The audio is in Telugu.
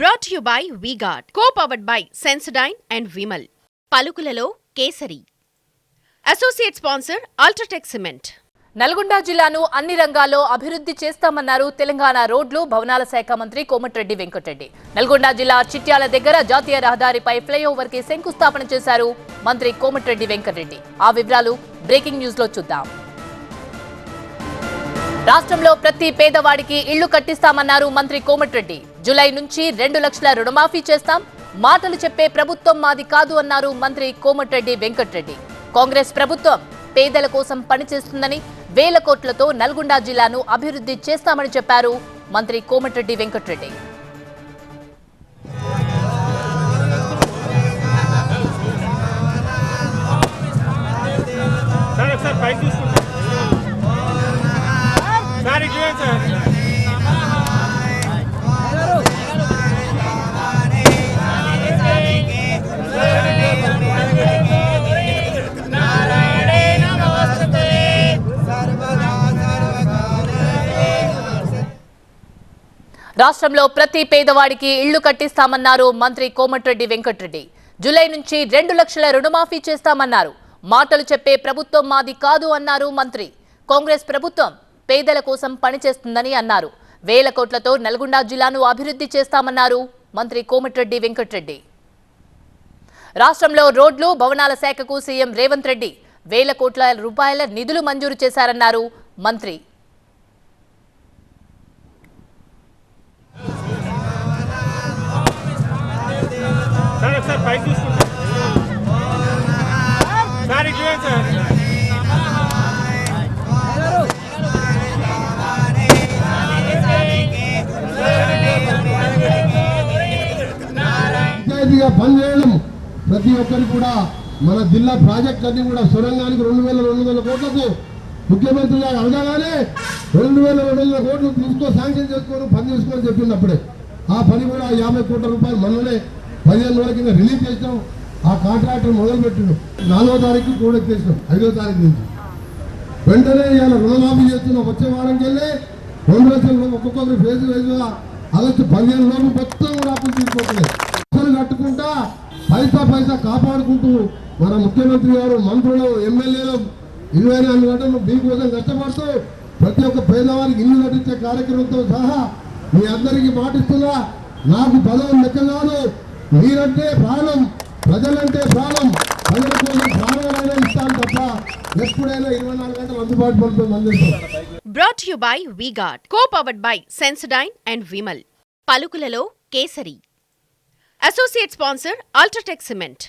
Brought you by V Guard co powered by Sensodyne and Vimal పలుకులలో Kesari. Associate sponsor UltraTech cement Nalgonda జిల్లాను అన్ని రంగాల్లో అభివృద్ధి చేస్తామన్నారు తెలంగాణ రోడ్లు భవనాల శాఖ మంత్రి కోమటిరెడ్డి వెంకటరెడ్డి. నల్గొండ జిల్లా చిట్యాల దగ్గర జాతీయ రహదారిపై ఫ్లైఓవర్కి శంకుస్థాపన చేశారు మంత్రి కోమటిరెడ్డి వెంకటరెడ్డి. ఆ వివరాలు బ్రేకింగ్ న్యూస్లో చూద్దాం. రాష్ట్రంలో ప్రతి పేదవాడికి ఇళ్ళు కట్టిస్తామన్నారు మంత్రి కోమటిరెడ్డి. జులై నుంచి రెండు లక్షల రుణమాఫీ చేస్తాం. మాటలు చెప్పే ప్రభుత్వం మాది కాదు అన్నారు మంత్రి కోమటిరెడ్డి వెంకటరెడ్డి. కాంగ్రెస్ ప్రభుత్వం పేదల కోసం పనిచేస్తుందని వేల కోట్లతో నల్గొండ జిల్లాను అభివృద్ధి చేస్తామని చెప్పారు మంత్రి కోమటిరెడ్డి వెంకటరెడ్డి. సార్ పైకి చూసుకుంటారు రాష్ట్రంలో ప్రతి పేదవాడికి ఇళ్ళు కట్టిస్తామన్నారు మంత్రి కోమటిరెడ్డి వెంకటరెడ్డి. జూలై నుంచి రెండు లక్షల రుణమాఫీ చేస్తామన్నారు. మాటలు చెప్పే ప్రభుత్వం మాది కాదు అన్నారు మంత్రి. కాంగ్రెస్ ప్రభుత్వం పేదల కోసం పనిచేస్తుందని అన్నారు. వేల కోట్లతో నల్గొండ జిల్లాను అభివృద్ధి చేస్తామన్నారు మంత్రి కోమటిరెడ్డి వెంకటరెడ్డి. రాష్ట్రంలో రోడ్లు భవనాల శాఖకు సీఎం రేవంత్ రెడ్డి వేల కోట్ల రూపాయల నిధులు మంజూరు చేశారన్నారు మంత్రి. సార్ ఒకసారి సార్ ఇటు సార్ పనిచేయడం ప్రతి ఒక్కరికి కూడా మన జిల్లా ప్రాజెక్ట్ అన్ని కూడా సొరంగానికి రెండు వేల రెండు వందల కోట్లకు ముఖ్యమంత్రి గారు అడగగానే రెండు వేల రెండు వందల కోట్లు తీసుకో శాంక్షన్ చేసుకొని పని చేసుకొని చెప్పింది అప్పుడే ఆ పని కూడా యాభై కోట్ల రూపాయలు మొన్ననే పదిహేను రోజుల కింద రిలీజ్ చేసినాం. ఆ కాంట్రాక్టర్ మొదలు పెట్టినాం నాలుగో తారీఖు కూడా చేసినాం. ఐదో తారీఖు నుంచి. వెంటనే ఇవాళ రుణమాఫీ చేస్తున్నాం వచ్చే వారం కెళ్ళి రెండు లక్షల ఒక్కొక్కరు ఫేజ్ ఫేజ్గా ఆగస్టు పదిహేను రోజులు మొత్తం కూడా అప్పులు తీసుకోవట్లేదు కట్టుకుంటా పైసా పైసా కాపాడుకుంటూ మన ముఖ్యమంత్రి గారు మంత్రులు ఎమ్మెల్యేలు ఇరవై నాలుగు గంటలు దీనికోసం కష్టపడుతూ ప్రతి ఒక్క పేదవారికి ఇల్లు కట్టించే కార్యక్రమంతో సహా మీ అందరికీ మాటిస్తున్నా. నాకు పదవి లెక్క కాదు. మీరంటే ప్రాణం ప్రజలంటే ప్రాణం. ప్రజల కోసం ప్రాణాలైనా ఇస్తాను తప్ప ఎప్పుడైనా ఇరవై నాలుగు గంటలు అందుబాటు పడుతుంది అందిస్తాం brought you by V Guard co powered by Sensodyne and Vimal పలుకులలో Kesari. Associate sponsor UltraTech cement